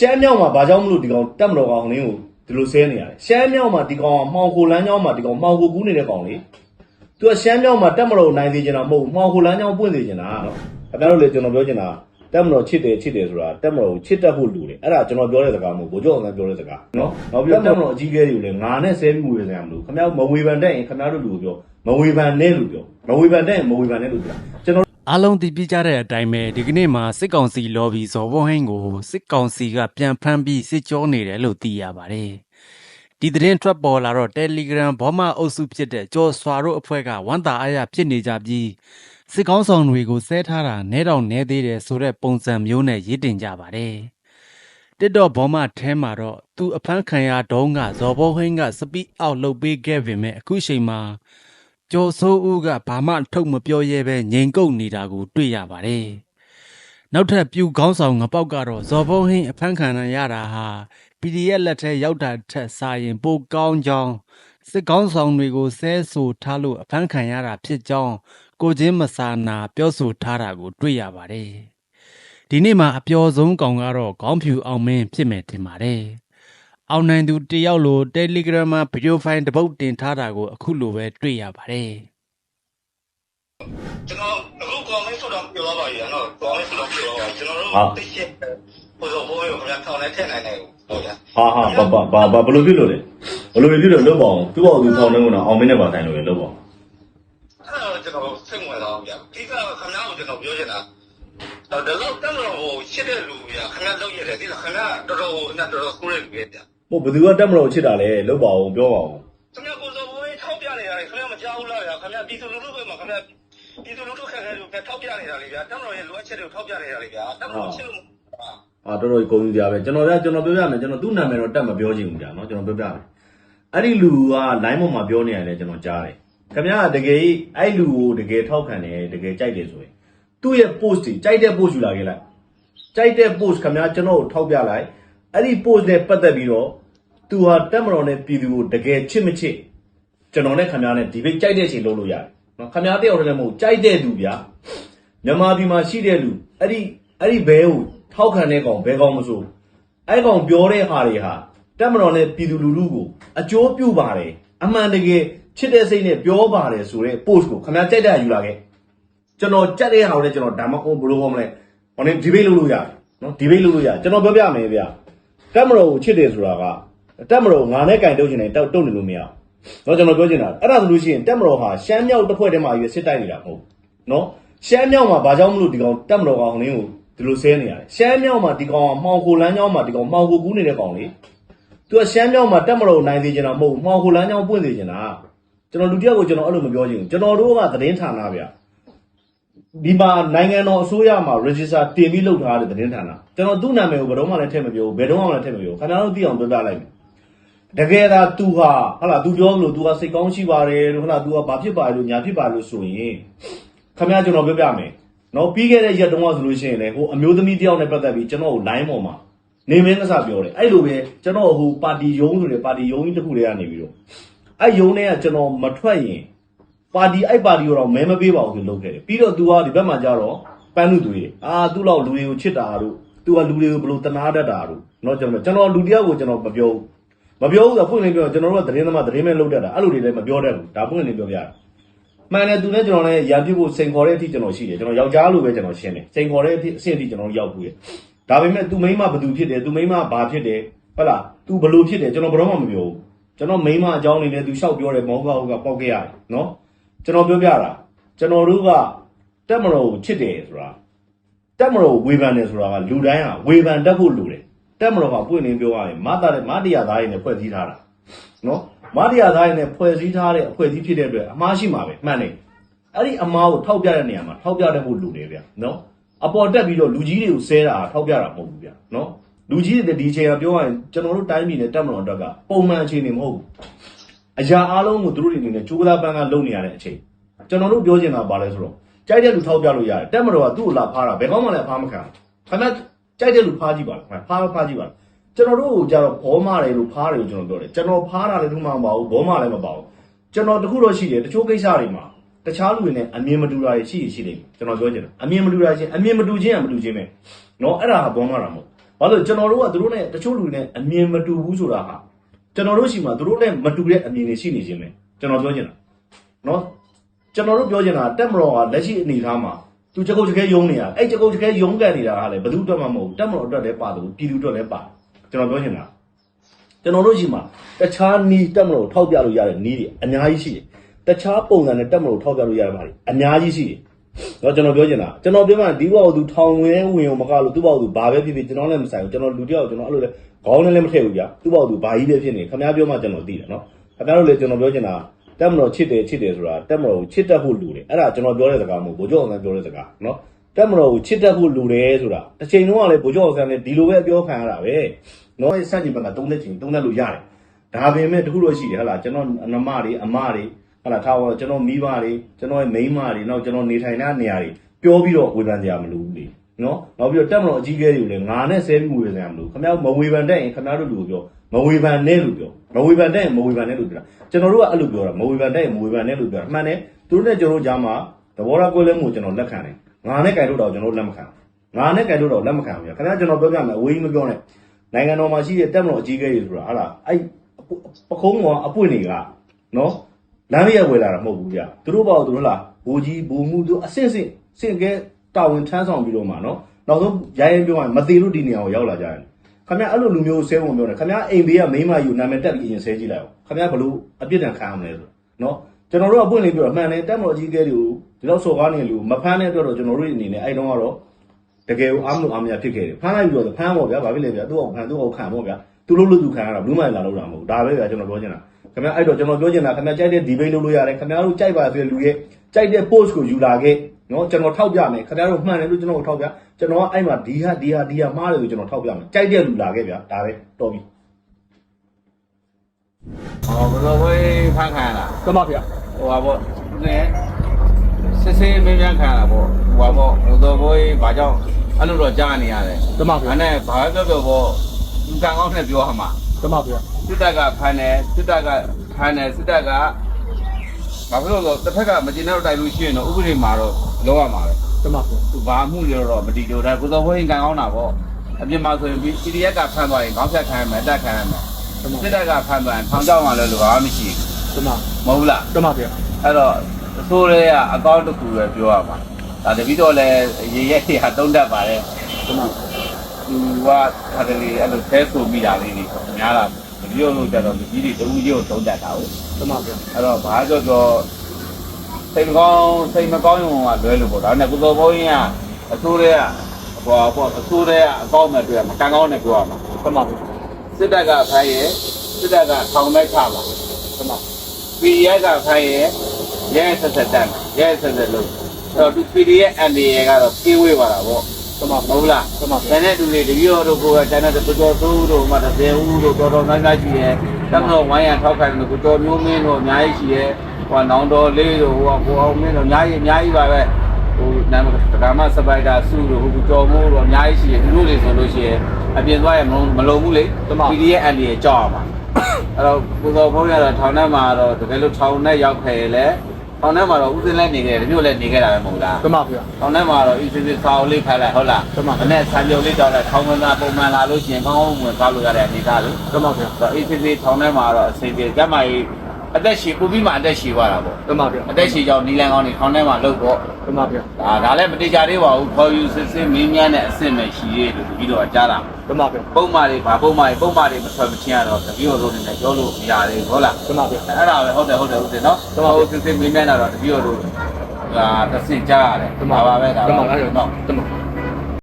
ရှမ်းမြောက်မှာဘာကြောင့်မလို့ဒီကောင်တက်မတော်ကောင်ဟိုင်းကိုဒီလိုဆဲနေရတယ်ရှမ်းမြောက်မှာဒီကောင်ကမှောင်ခိုလမ်းကြောင်းမှာဒီကောင်မှောင်ခိုကူးနေတဲ့ကောင်လေသူကရှမ်းမြောက်မှာတက်မတော်ကိုနိုင်သေးချင်တာမဟုတ်ဘူးမှောင်ခိုလမ်းကြောင်းပွင့်သေးချင်တာနော်ခင်ဗျားတို့လေကျွန်တော်ပြောချင်တာတက်မတော်ချစ်တယ်ချစ်တယ်ဆိုတာတက်မတော်ကိုချစ်တတ်ဖို့လူတယ်အဲ့ဒါကျွန်တော်ပြောတဲ့စကားမဟုတ်ဘူးဘိုးကျော်အောင်ပြောတဲ့စကားနော်နောက်ပြီးတော့တက်မတော်အကြီးအကဲတွေကိုလည်းငါနဲ့ဆဲပြီးဝေစရာမလိုခင်ဗျားတို့မဝေဖန်တတ်ရင်ခင်ဗျားတို့လူကိုပြောမဝေဖန်နဲ့လို့ပြောမဝေဖန်တတ်ရင်မဝေဖန်နဲ့လို့ပြောကျွန်တော် အားလုံးသိပြကြတဲ့အတိုင်းပဲဒီကနေ့မှာစစ်ကောင်စီလော်ဘီဇော်ဘုံဟင်းကိုစစ်ကောင်စီကပြန်ဖမ်းပြီးစစ်ကြောနေတယ်လို့သိရပါတယ်။ဒီသတင်းထွက်ပေါ်လာတော့ Telegram ဘောမအုပ်စုဖြစ်တဲ့ကျော်စွာတို့အဖွဲ့ကဝန်တာအားရဖြစ်နေကြပြီးစစ်ကောင်းဆောင်တွေကိုဆဲထားတာနဲတော့နဲသေးတယ်ဆိုတဲ့ပုံစံမျိုးနဲ့ရေးတင်ကြပါတယ်။တစ်တော့ဘောမထဲမှာတော့သူအဖမ်းခံရတုန်းကဇော်ဘုံဟင်းကစပီအောက်လုပ်ပေးခဲ့ပေမဲ့အခုချိန်မှာ ကျော်စိုးဦးကဘာမှထုတ်မပြောရဲပဲငြိမ်ကုတ်နေတာကို တွေ့ရပါတယ်။နောက်ထပ်ပြူကောင်းဆောင်ငပောက်ကတော့ဇော်ဘုံဟင်းအဖမ်းခံရတာဟာ PDF လက်ထဲရောက်တာထက်စာရင်ပိုကောင်းကြောင်းစစ်ကောင်းဆောင်တွေကိုဆဲဆိုထားလို့အဖမ်းခံရတာဖြစ်ကြောင်းကိုချင်းမစာနာပြောဆိုထားတာကို တွေ့ရပါတယ်။ဒီနေ့မှာအပျော်ဆုံးကောင်ကတော့ခေါင်းဖြူအောင်မင်းဖြစ်မယ်ထင်ပါတယ်။ အောင်နိုင်သူတယောက်လို Telegram မှာဗီဒီယိုဖိုင်တစ်ပုတ်တင်ထားတာကိုအခုလိုပဲတွေ့ရပါတယ်ကျွန်တော်အခုကော်မင်းဆိုတော့ပြောတော့ပါရနော်ကော်မင်းဆိုတော့ပြောတော့ပါကျွန်တော်တို့ဟုတ်သိရှိဟိုဆိုဘိုးရောခင်ဗျာထောင်ထဲထည့်နိုင်တယ်ဟုတ်လားဟာဟာဘာဘာဘာဘာဘယ်လိုဖြစ်လို့လဲဘယ်လိုဖြစ်လို့လုပ်ပါအောင်သူ့အောင်သူထောင်းနေကတော့အောင်မင်းနဲ့ပါဆိုင်လို့ရလုပ်ပါအောင်အဲ့တော့ကျွန်တော်စိတ်ဝင်စားအောင်ဗျာဒီကခင်ဗျားကိုကျွန်တော်ပြောချင်တာတော့ဒီလောက်တက်တော့ဟိုရှစ်တဲ့လူဗျာခင်ဗျားလောက်ရတယ်ဒီကခင်ဗျားတော်တော်ဟိုနဲ့တော်တော်ကိုးတဲ့လူပဲဗျာ ဟိုဘယ်သူကတက်မလို့ချစ်တာလဲလုပ်ပါအောင်ပြောပါအောင်ခင်ဗျားကိုယ်စောဘိုးထောက်ပြနေရတယ်ခင်ဗျားမကြောက်ဘူးလားဗျာခင်ဗျားပြည်သူလူထုပဲမှာခင်ဗျားပြည်သူလူထုခက်ခဲလို့ထောက်ပြနေတာလေဗျာတက်တော်ရဲ့လိုအပ်ချက်တွေကိုထောက်ပြနေတာလေဗျာတက်တော်ချစ်လို့အာတော်တော်ကုန်ကြပါပဲကျွန်တော်ကကျွန်တော်ပြောပြမယ်ကျွန်တော်သူ့နာမည်တော့တက်မပြောချင်ဘူးကြာနော်ကျွန်တော်ပြောပြမယ်အဲ့ဒီလူက line ပေါ်မှာပြောနေရတယ်ကျွန်တော်ကြားတယ်ခင်ဗျားကတကယ်အဲ့လူကိုတကယ်ထောက်ခံတယ်တကယ်ကြိုက်တယ်ဆိုရင်သူ့ရဲ့ post တွေကြိုက်တဲ့ post ယူလာခဲ့လိုက်ကြိုက်တဲ့ post ခင်ဗျားကျွန်တော်ကိုထောက်ပြလိုက်အဲ့ဒီ post နဲ့ပတ်သက်ပြီးတော့ သူဟာတက်မတော်နဲ့ပြည်သူကိုတကယ်ချစ်မချစ်ကျွန်တော်နဲ့ခင်ဗျားနဲ့ဒီဘေးကြိုက်တဲ့အချိန်လုပ်လို့ရတယ်နော်ခင်ဗျားတယောက်တည်းလည်းမဟုတ်ကြိုက်တဲ့သူဗျာမြန်မာပြည်မှာရှိတဲ့လူအဲ့ဒီအဲ့ဒီဘဲကိုထောက်ခံတဲ့ကောင်ဘဲကောင်မဆိုအဲ့ကောင်ပြောတဲ့ဟာတွေဟာတက်မတော်နဲ့ပြည်သူလူထုကိုအကျိုးပြုပါတယ်အမှန်တကယ်ချစ်တဲ့စိတ်နဲ့ပြောပါတယ်ဆိုတဲ့ post ကိုခင်ဗျားကြိုက်တဲ့ယူလာခဲ့ကျွန်တော်ကြက်တဲ့ဟာကိုလည်းကျွန်တော်ဒါမှမဟုတ်ဘယ်လိုဟောမလဲဟိုနေဒီဘေးလုပ်လို့ရတယ်နော်ဒီဘေးလုပ်လို့ရတယ်ကျွန်တော်ပြောပြမယ်ဗျာတက်မတော်ကိုချစ်တယ်ဆိုတာက တက်မတော်ငါနဲ့ကင်တုတ်ချင်တယ်တောက်တုတ်နေလို့မရအောင်နော်ကျွန်တော်ပြောချင်တာအဲ့ဒါဆိုလို့ရှိရင်တက်မတော်ဟာရှမ်းမြောက်တစ်ဖွဲ့တည်းမှာရွေးစစ်တိုက်နေတာမဟုတ်နော်ရှမ်းမြောက်မှာဘာကြောင့်မလို့ဒီကောင်တက်မတော်ကောင်လင်းကိုဒီလိုဆဲနေရတယ်ရှမ်းမြောက်မှာဒီကောင်ကမှောင်ခိုလမ်းကြောင်းမှာဒီကောင်မှောင်ခိုကူးနေတဲ့ကောင်လေသူကရှမ်းမြောက်မှာတက်မတော်နိုင်စေချင်တာမဟုတ်မှောင်ခိုလမ်းကြောင်းပွင့်စေချင်တာကျွန်တော်လူတစ်ယောက်ကိုကျွန်တော်အဲ့လိုမပြောချင်ဘူးကျွန်တော်တို့ကသတင်းဌာနဗျာဒီမှာနိုင်ငံတော်အစိုးရမှာ register တင်ပြီးလုပ်ထားတဲ့သတင်းဌာနကျွန်တော်သူ့နာမည်ကိုဘယ်တော့မှလည်းထည့်မပြောဘူးဘယ်တော့မှလည်းထည့်မပြောဘူးခင်ဗျားတို့သိအောင်ပြောပြလိုက်မယ် တကယ်သာ तू ဟာဟလာ तू ပြောလို့ तू ကစိတ်ကောင်းရှိပါတယ်လို့ဟလာ तू ကဘာဖြစ်ပါလဲလို့ညာဖြစ်ပါလို့ဆိုရင်ခမရကျွန်တော်ပြောပြမယ်နော်ပြီးခဲ့တဲ့ရက်တုန်းကဆိုလို့ရှိရင်လေဟိုအမျိုးသမီးတယောက်နဲ့ပတ်သက်ပြီးကျွန်တော်ကို line ပေါ်မှာနေမင်းကစားပြောတယ်အဲ့လိုပဲကျွန်တော်ဟိုပါတီယုံဆိုတဲ့ပါတီယုံကြီးတစ်ခုတည်းကနေပြီးတော့အဲ့ယုံတွေကကျွန်တော်မထွက်ရင်ပါတီအဲ့ပါတီကိုတော့မဲမပေးပါဘူးလို့လုပ်ခဲ့တယ်ပြီးတော့ तू ကဒီဘက်မှာကျတော့ပန်းလူသူတွေအာ तू လောက်လူတွေကိုချစ်တာတို့ तू ကလူတွေကိုဘယ်လိုတနာတတ်တာတို့เนาะကျွန်တော်ကျွန်တော်လူတယောက်ကိုကျွန်တော်မပြောဘူး မပြောဘူးဆိုပွင့်လင်းပြောကျွန်တော်တို့ကသတင်းသမားသတင်းမဲ့လုပ်တတ်တာအဲ့လိုတွေလည်းမပြောတတ်ဘူးဒါပွင့်လင်းပြောပြတာမှန်တယ်သူနဲ့ကျွန်တော်လည်းရံပြဖို့စိန်ခေါ်တဲ့အထိကျွန်တော်ရှိတယ်ကျွန်တော်ယောက်ျားလိုပဲကျွန်တော်ရှင်းတယ်စိန်ခေါ်တဲ့အထိအဆင့်အထိကျွန်တော်ရောက်ဘူးရဒါပေမဲ့သူမိန်းမဘသူဖြစ်တယ်သူမိန်းမဘာဖြစ်တယ်ဟုတ်လားသူဘလို့ဖြစ်တယ်ကျွန်တော်ဘယ်တော့မှမပြောဘူးကျွန်တော်မိန်းမအကြောင်းနေနဲ့သူလျှောက်ပြောတယ်မောကဟုတ်ကပေါက်ခဲ့ရတယ်နော်ကျွန်တော်ပြောပြတာကျွန်တော်တို့ကတက်မတော်ကိုချစ်တယ်ဆိုတာတက်မတော်ကိုဝေဖန်တယ်ဆိုတာကလူတိုင်းဟာဝေဖန်တတ်ဖို့လိုတယ် တက်မတော်ကပွင့်လင်းပြောရရင်မတာတဲ့မတရားသားရင်းနဲ့ဖွဲ့စည်းထားတာနော်မတရားသားရင်းနဲ့ဖွဲ့စည်းထားတဲ့အဖွဲ့အစည်းဖြစ်တဲ့အတွက်အမှားရှိမှာပဲမှန်တယ်အဲ့ဒီအမှားကိုထောက်ပြတဲ့နေရာမှာထောက်ပြတတ်ဖို့လိုတယ်ဗျနော်အပေါ်တက်ပြီးတော့လူကြီးတွေကိုဆဲတာထောက်ပြတာမဟုတ်ဘူးဗျနော်လူကြီးတွေဒီအချိန်ကပြောရရင်ကျွန်တော်တို့တိုင်းပြည်နဲ့တက်မတော်အတွက်ကပုံမှန်အခြေအနေမဟုတ်ဘူးအရာအားလုံးကိုသူတို့တွေအနေနဲ့ကြိုးစားပန်းကလုပ်နေရတဲ့အချိန်ကျွန်တော်တို့ပြောချင်တာပါလဲဆိုတော့ကြိုက်တဲ့လူထောက်ပြလို့ရတယ်တက်မတော်ကသူ့ကိုလာဖားတာဘယ်ကောင်းမှလည်းဖားမခံဘူးခင်ဗျ ကြိုက်တဲ့လူဖားကြည့်ပါလားခင်ဗျဖားဖားကြည့်ပါလားကျွန်တော်တို့ကိုကြတော့ဘောမတယ်လို့ဖားတယ်လို့ကျွန်တော်ပြောတယ်ကျွန်တော်ဖားတာလည်းသူမှမပါဘူးဘောမလည်းမပါဘူးကျွန်တော်တခုတော့ရှိတယ်တချို့ကိစ္စတွေမှာတခြားလူတွေနဲ့အမြင်မတူတာတွေရှိရှိလိမ့်မယ်ကျွန်တော်ပြောချင်တာအမြင်မတူတာချင်းအမြင်မတူချင်းကမတူချင်းပဲเนาะအဲ့ဒါဟာဘောမတာမဟုတ် ဘာလို့ကျွန်တော်တို့ကသူတို့နဲ့တချို့လူတွေနဲ့အမြင်မတူဘူးဆိုတာဟာကျွန်တော်တို့ရှိမှသူတို့နဲ့မတူတဲ့အမြင်တွေရှိနေခြင်းပဲကျွန်တော်ပြောချင်တာနော်ကျွန်တော်တို့ပြောချင်တာတက်မတော်ကလက်ရှိအနေအထားမှာ သူချက်ကုတ်ချက်ခဲယုံနေတာအဲ့ချက်ကုတ်ချက်ခဲယုံကန်နေတာကလည်းဘယ်သူအတွက်မှမဟုတ်ဘူးတက်မတော်အတွက်လည်းပါတယ်ပြည်သူအတွက်လည်းပါကျွန်တော်ပြောချင်တာကျွန်တော်တို့ရှိမှတခြားနီးတက်မတော်ကိုထောက်ပြလို့ရတဲ့နီးတွေအများကြီးရှိတယ်တခြားပုံစံနဲ့တက်မတော်ကိုထောက်ပြလို့ရတဲ့မှာတွေအများကြီးရှိတယ်တော့ကျွန်တော်ပြောချင်တာကျွန်တော်ပြောမှဒီဘောက်သူထောင်ဝဲဝင်အောင်မကလို့သူ့ဘောက်သူဘာပဲဖြစ်ဖြစ်ကျွန်တော်လည်းမဆိုင်ဘူးကျွန်တော်လူတယောက်ကျွန်တော်အဲ့လိုလဲခေါင်းနဲ့လည်းမထည့်ဘူးဗျာသူ့ဘောက်သူဘာကြီးပဲဖြစ်နေခင်ဗျားပြောမှကျွန်တော်သိတယ်နော်ခင်ဗျားတို့လည်းကျွန်တော်ပြောချင်တာ တက်မတော်ချစ်တယ်ချစ်တယ်ဆိုတာတက်မတော်ကိုချစ်တတ်ဖို့လူတယ်အဲ့ဒါကျွန်တော်ပြောတဲ့စကားမဟုတ်ဘိုးကျော်အောင်ဆန်းပြောတဲ့စကားနော်တက်မတော်ကိုချစ်တတ်ဖို့လူတယ်ဆိုတာတစ်ချိန်လုံးကလည်းဘိုးကျော်အောင်ဆန်းလည်းဒီလိုပဲပြောခံရတာပဲနော်စက်ကြီးဘက်ကသုံးသက်ချိန်သုံးသက်လို့ရတယ်ဒါပေမဲ့တခုတော့ရှိတယ်ဟဟလားကျွန်တော်အနမတွေအမတွေဟလာထားတော့ကျွန်တော်မိဘတွေကျွန်တော်ရဲ့မိန်းမတွေနောက်ကျွန်တော်နေထိုင်တဲ့နေရာတွေပြောပြီးတော့ဝေဖန်ကြရမလို့ဘူးလေနော်နောက်ပြီးတော့တက်မတော်အကြီးကဲတွေကိုလည်းငါနဲ့ဆဲပြီးဝေဖန်ကြရမလို့ခင်ဗျားမဝေဖန်တတ်ရင်ခင်ဗျားတို့လူကိုပြော မဝေဖန်နဲ့လို့ပြောမဝေဖန်တတ်ရင်မဝေဖန်နဲ့လို့ပြောတာကျွန်တော်တို့ကအဲ့လိုပြောတာမဝေဖန်တတ်ရင်မဝေဖန်နဲ့လို့ပြောတာအမှန်တယ်သူတို့နဲ့ကျွန်တော်တို့ကြားမှာသဘောထားကွဲလဲမှုကိုကျွန်တော်လက်ခံတယ်ငါနဲ့ကြိုင်လို့တော့ကျွန်တော်တို့လက်မခံဘူးငါနဲ့ကြိုင်လို့တော့လက်မခံဘူးခင်ဗျာကျွန်တော်ပြောပြမယ်အဝေးကြီးမပြောနဲ့နိုင်ငံတော်မှာရှိတဲ့တက်မတော်အကြီးကဲတွေဆိုတာဟာလားအဲ့ပခုံးကအပွင့်တွေကနော်လမ်းရက်ဝယ်လာတာမဟုတ်ဘူးဗျသူတို့ပေါ့သူတို့လားဘူကြီးဘူမှုသူအဆင့်ဆင့်စင့်ကဲတာဝန်ထမ်းဆောင်ပြီးတော့မှနော်နောက်ဆုံးရိုင်းရင်ပြောရင်မသေးလို့ဒီနေရာကိုရောက်လာကြတယ် ခင်ဗျအဲ့လိုလူမျိုးဆဲဝင်ပြောတယ်ခင်ဗျအိမ်ဘေးကမိန်းမယူနာမည်တက်ပြီးရင်ဆဲကြည့်လိုက်အောင်ခင်ဗျဘလို့အပြစ်ဒဏ်ခံရမလဲဆိုနော်ကျွန်တော်တို့အပွင့်လေးပြောအမှန်နဲ့တက်မတော်ကြီးကဲတွေကိုဒီလောက်စော်ကားနေလူမဖမ်းတဲ့အတွက်တော့ကျွန်တော်တို့အနေနဲ့အဲ့တုန်းကတော့တကယ်ကိုအားမလို့အားမရဖြစ်ခဲ့တယ်ဖမ်းလိုက်ပြီးတော့ဖမ်းပေါ့ဗျာဘာဖြစ်လဲဗျာသူ့အောင်ဖမ်းသူ့အောင်ခံပေါ့ဗျာသူလို့လို့သူခံရတာဘူးမှလာလို့တာမဟုတ်ဒါပဲဗျာကျွန်တော်ပြောချင်တာခင်ဗျာအဲ့တော့ကျွန်တော်ပြောချင်တာခင်ဗျာကြိုက်တဲ့ debate လုပ်လို့ရတယ်ခင်ဗျားတို့ကြိုက်ပါဆိုတဲ့လူရဲ့ကြိုက်တဲ့ post ကိုယူလာခဲ့ နော်ကျွန်တော်ထောက်ပြမယ်ခင်ဗျားတို့မှန်တယ်လို့ကျွန်တော်ထောက်ပြကျွန်တော်ကအဲ့မှာဒီဟာဒီဟာဒီဟာမှားတယ်လို့ကျွန်တော်ထောက်ပြမယ်ကြိုက်တဲ့လူလာခဲ့ဗျာဒါပဲတော်ပြီဟောဘယ်လိုဝေးဖန်ခံလာကမ္ဘာဗျာဟိုပါပေါ့နဲစစ်စစ်မင်းပြန်ခံလာပေါ့ဟိုပါပေါ့ဟိုတော့ဘိုးဘာကြောင့်အဲ့လိုတော့ကြားနေရတယ်ကမ္ဘာဗျာအဲ့နဲ့ဘာပြောပြောပေါ့လူကံကောင်းနဲ့ပြောရမှာကမ္ဘာဗျာစစ်တပ်ကဖမ်းတယ်စစ်တပ်ကဖမ်းတယ်စစ်တပ်ကဘာဖြစ်လို့လဲတစ်ဖက်ကမကျင်တော့တိုက်လို့ရှိရင်တော့ဥပဒေမှာတော့ လောရမှာပဲကမ္ဘာဗျာသူဘာမှုရတော့မတီတိုတယ်ကိုစောဘိုးရင်ကံကောင်းတာပေါ့အပြင်မှာဆိုရင် PDF ကဖမ်းသွားရင်ခေါင်းဖြတ်ခံရမယ်အတက်ခံရမယ်ကမ္ဘာစစ်တပ်ကဖမ်းသွားရင်ထောင်ချောက်မှလည်းလိုဘာမှမရှိကမ္ဘာဘူးမဟုတ်လားကမ္ဘာဗျာအဲ့တော့အစိုးရကအကောင့်တစ်ခုပဲပြောရမှာဒါတပိတော့လည်းရေရဲတွေဟာတုံးတတ်ပါတယ်ကမ္ဘာသူကခါတလေအဲ့လိုဆဲဆိုမိတာလေးတွေများလာတပိတော့လို့ကြတော့ဒီကြီးတွေတူကြီးကိုတုံးတတ်တာဟုတ်ကမ္ဘာဗျာအဲ့တော့ဘာကြောကြော စိတ်မကောင်းစိတ်မကောင်းရုံကလွဲလို့ပေါ့ဒါနဲ့ကုသိုလ်ဘုန်းကြီးကအစိုးရကဟိုပေါ့အစိုးရကအကောင့်မဲ့တွေ့ရမှာကံကောင်းနဲ့ပြောရမှာကမ္ဘာဗျာစစ်တပ်ကဖိုင်းရဲစစ်တပ်ကထောင်မဲ့ချပါကမ္ဘာ PDF ကဖိုင်းရဲရဲဆက်ဆက်တန်းရဲဆက်ဆက်လို့အဲ့တော့ဒီ PDF NDA ကတော့ပြေးဝေးပါတာပေါ့ကမ္ဘာမဟုတ်လားကမ္ဘာကျန်တဲ့လူတွေတပည့်တော်တို့ကိုယ်ကကျန်တဲ့တော်တော်ဆိုးတို့မှတစ်ဆယ်ဦးတို့တော်တော်များများရှိရဲ့ တမတော်ဝိုင်းရထောက်ခံလို့ကိုတော်မျိုးမင်းတို့အများကြီးရှိရဲ့ဟိုနောင်တော်လေးတို့ဟိုကိုအောင်မင်းတို့အများကြီးအများကြီးပါပဲဟိုနာမဒကာမစပိုက်တာစုတို့ဟိုတော်မိုးတို့အများကြီးရှိရဲ့သူတို့တွေဆိုလို့ရှိရင်အပြင်သွားရမလုံးမလုံးဘူးလေ PDF NDA ကြောက်ရမှာအဲ့တော့ကိုတော်ဘုန်းရတော့ထောင်ထဲမှာတော့တကယ်လို့ထောင်ထဲရောက်ခဲ့လေ ထောင်ထဲမှာတော့ဦးစင်းလည်းနေခဲ့တယ်မြို့လည်းနေခဲ့တာပဲမဟုတ်လားကမ္ဘာဗျာ။ကောင်းထဲမှာတော့ဤစစ်စစ်စာအုပ်လေးဖတ်လိုက်ဟုတ်လားမှန်ပါ။နဲ့ဆံပြုံလေးတောက်လိုက်ခေါင်းမသားပုံမှန်လာလို့ရှိရင်ကောင်းကောင်းဝင်သွားလို့ရတဲ့အနေသားလို့ကမ္ဘာဗျာ။ဆိုတော့ဤစစ်စစ်ထောင်းထဲမှာတော့အစိမ့်ပြေကျမကြီးအသက်ရှည်ပူပြီးမှအသက်ရှည်သွားတာပေါ့ကမ္ဘာဗျာ။အသက်ရှည်ကြောင့်နီလန်ကောင်းနေထောင်းထဲမှာလှုပ်ပေါ့ ကမ္ဘာဗျာ။ဒါဒါလည်းမတိကြသေးပါဘူး။ခေါ်ယူစစ်စစ်မင်းမြန်းတဲ့အဆင့်ပဲရှိသေးတယ်လို့ပြီးတော့ကြားတာကမ္ဘာဗျာ။ပုံမှန်တွေဗာပုံမှန်တွေပုံမှန်တွေမဆွဲမချင်းရတော့တပည့်တော်တို့နေနဲ့ပြောလို့မရသေးဘူးဟုတ်လားကမ္ဘာဗျာ။အဲ့ဒါပဲဟုတ်တယ်ဟုတ်တယ်ဟုတ်တယ်နော်။တော့စစ်စစ်မင်းမြန်းတာတော့တပည့်တော်တို့ဒါတစ်ဆင့်ကြားရတယ်။ဒါပါပဲဒါကမ္ပါဘာပဲဗျာနော်ကမ္ဘာ